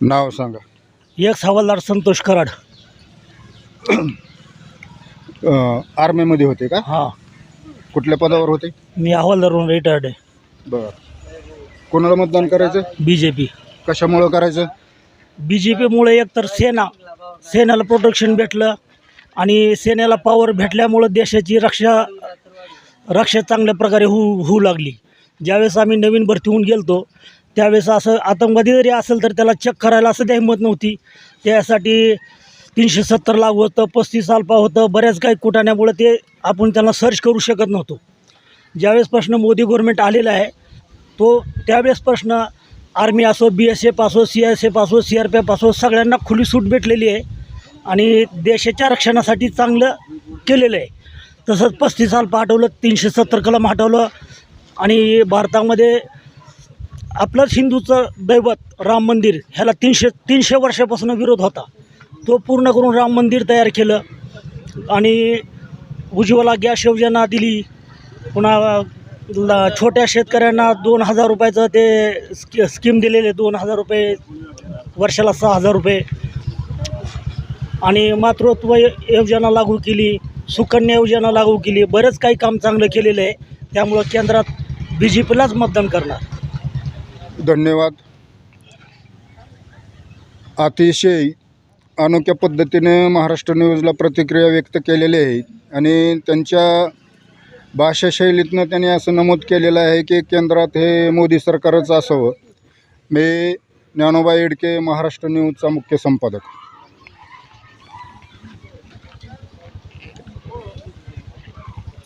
नाव सांगा. एक हवालदार संतोष कराड. अ, आर्मीमध्ये होते का? हां. कुठल्या पदावर होते? मी हवालदारहून रिटायर्ड आहे. बर. कोणाला मतदान करायचं? बी जे पी कशामुळं करायचं? बी जे पीमुळे एकतर सेना सेनेला प्रोटेक्शन भेटलं आणि सेनेला पॉवर भेटल्यामुळं देशाची रक्षा रक्षा चांगल्या प्रकारे होऊ होऊ लागली. ज्यावेळेस आम्ही नवीन भरती होऊन गेलतो त्यावेळेस असं आतंकवादी जरी असेल तर त्याला चेक करायला असं त्या हिंमत नव्हती. त्यासाठी तीनशे सत्तर लागू होतं पस्तीस अल्पा होतं बऱ्याच काही कुटाण्यामुळे ते आपण त्यांना सर्च करू शकत नव्हतो. ज्यावेळेस प्रश्न मोदी गव्हर्मेंट आलेला आहे तो त्यावेळेस प्रश्न आर्मी असो बी एस एफ असो सी एस एफ असो सी आर पी एफ असो सगळ्यांना खुली सूट भेटलेली आहे आणि देशाच्या रक्षणासाठी चांगलं केलेलं आहे. तसंच पस्तीस अल्पा हटवलं तीनशे सत्तर कलम हटवलं आणि भारतामध्ये आपलंच हिंदूचं दैवत राम मंदिर ह्याला तीनशे तीनशे वर्षापासून विरोध होता. तो पूर्ण करून राम मंदिर तयार केलं आणि उज्ज्वला गॅस योजना दिली. पुन्हा छोट्या शेतकऱ्यांना दोन हजार रुपयाचं ते स्की स्कीम दिलेले दोन हजार रुपये वर्षाला सहा हजार रुपये. आणि मातृत्व योजना लागू केली सुकन्या योजना लागू केली. बरंच काही काम चांगलं केलेलं आहे. त्यामुळं केंद्रात बी जे पीलाच मतदान करणार. धन्यवाद. अतिशय अनोख्या पद्धतीने महाराष्ट्र न्यूजला प्रतिक्रिया व्यक्त केलेली आहे आणि त्यांच्या भाषाशैलीतनं त्यांनी असं नमूद केलेलं आहे की केंद्रात हे मोदी सरकारच असावं. मी ज्ञानोबा येडके महाराष्ट्र न्यूजचा मुख्य संपादक.